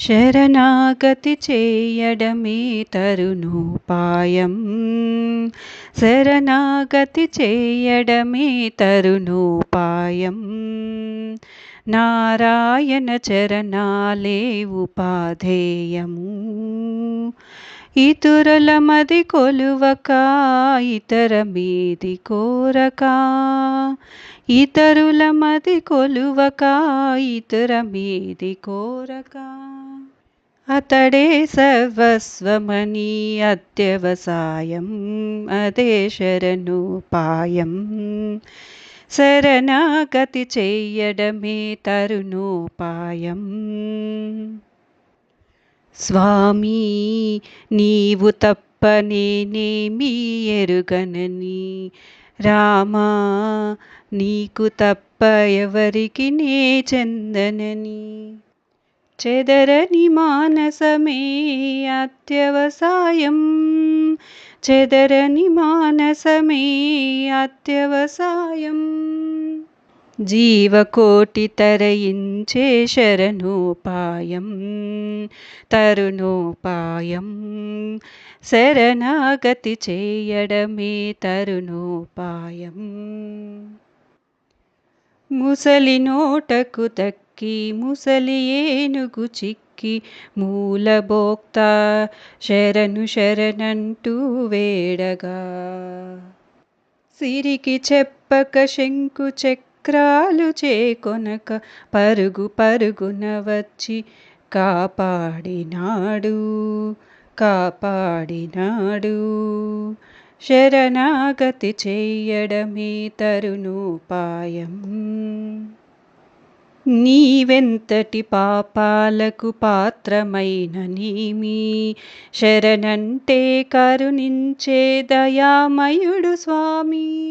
శరణాగతి చేయడమే తరుణోపాయం శరణాగతి చేయడమే తరుణోపాయం నారాయణ చరణాలే ఉపాధేయము. ఇతరుల మది కొలువక ఇతర మీది కోరక. ఇతరుల మది కొలువక ఇతర మీది కోరక. అతడే సర్వస్వమని అత్యవసాయం అదే శరణోపాయం. శరణాగతి చెయ్యడమే తరుణోపాయం. స్వామి నీవు తప్ప నేనేమీ ఎరుగనని. రామా నీకు తప్ప ఎవరికి నే చెందనని. చెదరని మానసమే అత్యవసాయం చెదరని మానసమే అత్యవసాయం జీవకోటి తరయించే శరణోపాయం తరుణోపాయం శరణాగతి చేయడమే తరుణోపాయం ముసలి నోటకు తక్కి ముసలి ఏనుగు చిక్కి మూలభోక్త శరణు శరణంటూ వేడగా. సిరికి చెప్పక శంకు చక్రాలు చేకొనక పరుగు పరుగున వచ్చి కాపాడినాడు కాపాడినాడు. శరణాగతి చేయడమే తరుణోపాయం. నీవెంతటి పాపాలకు పాత్రమైన నీమి? శరణంటే కరుణించే దయామయుడు స్వామి.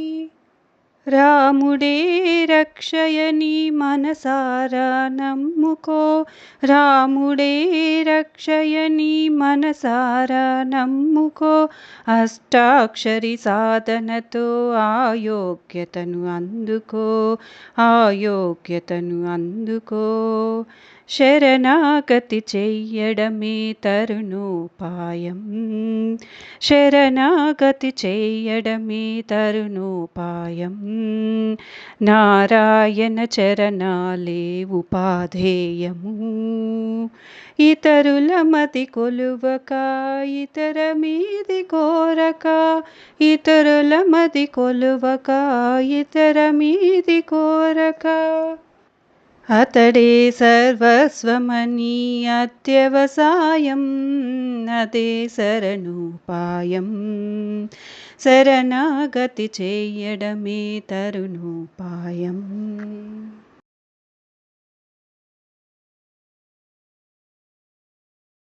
రాముడే రక్షయని మనసారా నమ్ముకో. రాముడే రక్షయని మనసారా నమ్ముకో. అష్టాక్షరి సాధనతో ఆయోగ్యతను అందుకో. ఆయోగ్యతను అందుకో. శరణాగతి చెయ్యడమే తరుణోపాయం. శరణాగతి చెయ్యడమే తరుణోపాయం. నారాయణ చరణాలే ఉపాధేయము. ఇతరుల మతి కొలువక ఇతర మీది కోరక ఇతరుల మతి కొలువక ఇతర మీది కోరక. अतडे सर्वस्वमनीयाद्यवसायं न ते शरणागति चेयडमे तरुणोपायम्।